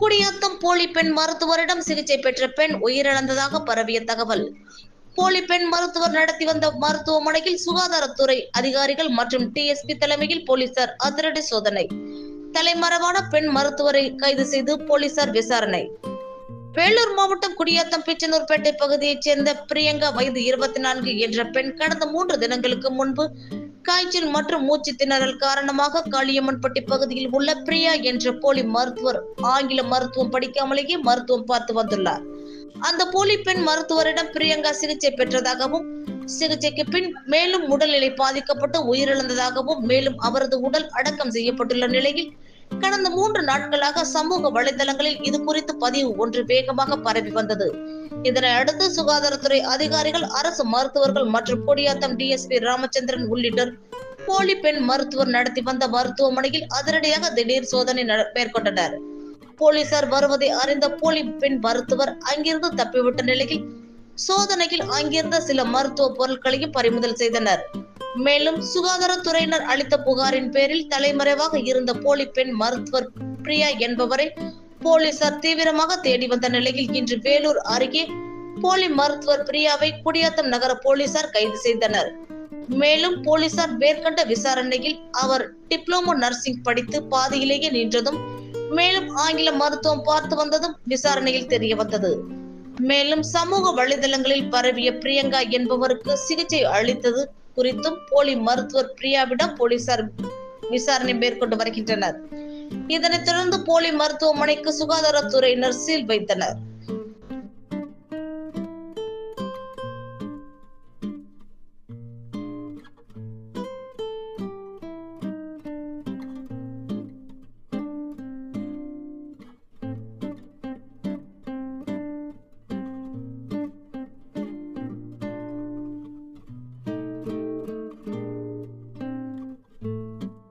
குடியாத்தம் போலி பெண் மருத்துவரிடம் சிகிச்சை பெற்ற பெண் உயிரிழந்ததாக பரவிய தகவல். போலி பெண் மருத்துவர் நடத்தி வந்த மருத்துவமனையில் சுகாதாரத்துறை அதிகாரிகள் மற்றும் டிஎஸ்பி தலைமையில் போலீசார் அதிரடி சோதனை. தலைமறைவான பெண் மருத்துவரை கைது செய்து போலீசார் விசாரணை. வேலூர் மாவட்டம் குடியாத்தம் பிச்சனூர்பேட்டை பகுதியைச் சேர்ந்த பிரியங்கா வயது இருபத்தி நான்கு என்ற பெண் கடந்த மூன்று தினங்களுக்கு முன்பு காய்ச்சல் மற்றும் மூச்சு திணறல் காரணமாக காளியம்மன்பட்டி பகுதியில் உள்ள பிரியா என்ற போலி மருத்துவர் ஆங்கில மருத்துவம் படிக்காமலேயே மருத்துவம் பார்த்து வந்துள்ளார். அந்த போலி பெண் மருத்துவரிடம் பிரியங்கா சிகிச்சை பெற்றதாகவும் சிகிச்சைக்கு பின் மேலும் உடல்நிலை பாதிக்கப்பட்டு உயிரிழந்ததாகவும் மேலும் அவரது உடல் அடக்கம் செய்யப்பட்டுள்ள நிலையில் கடந்த மூன்று நாட்களாக சமூக வலைதளங்களில் இது குறித்து பதிவு ஒன்று வேகமாக பரவி வந்தது. இதனை அடுத்து சுகாதாரத்துறை அதிகாரிகள் அரசு மருத்துவர்கள் மற்றும் கொடியாத்தம் டிஎஸ்பி ராமச்சந்திரன் உள்ளிட்டோர் போலி பெண் மருத்துவர் நடத்தி வந்த மருத்துவமனையில் அதிரடியாக திடீர் சோதனை மேற்கொண்டனர். போலீசார் வருவதை அறிந்த போலி பெண் மருத்துவர் அங்கிருந்து தப்பிவிட்ட நிலையில் சோதனையில் அங்கிருந்த சில மருத்துவ பொருட்களையும் பறிமுதல் செய்தனர். மேலும் சுகாதாரத்துறையினர் அளித்த புகாரின் பேரில் தலைமறைவாக இருந்த போலி பெண் மருத்துவர் பிரியா என்பவரை போலீசார் தீவிரமாக தேடி வந்த நிலையில் இன்று வேலூர் அருகே போலி மருத்துவர் பிரியாவை குடியாத்தம் நகர போலீசார் கைது செய்தனர். மேலும் போலீசார் மேற்கண்ட விசாரணையில் அவர் டிப்ளமோ நர்சிங் படித்து பாதியிலேயே நின்றதும் மேலும் ஆங்கில மருத்துவம் பார்த்து வந்ததும் விசாரணையில் தெரிய வந்தது. மேலும் சமூக வலைதளங்களில் பரவிய பிரியங்கா என்பவருக்கு சிகிச்சை அளித்தது குறித்தும் போலி மருத்துவர் பிரியாவிடம் போலீசார் விசாரணை மேற்கொண்டு வருகின்றனர். இதனைத் தொடர்ந்து போலி மருத்துவமனைக்கு சுகாதாரத்துறையினர் சீல் வைத்தனர்.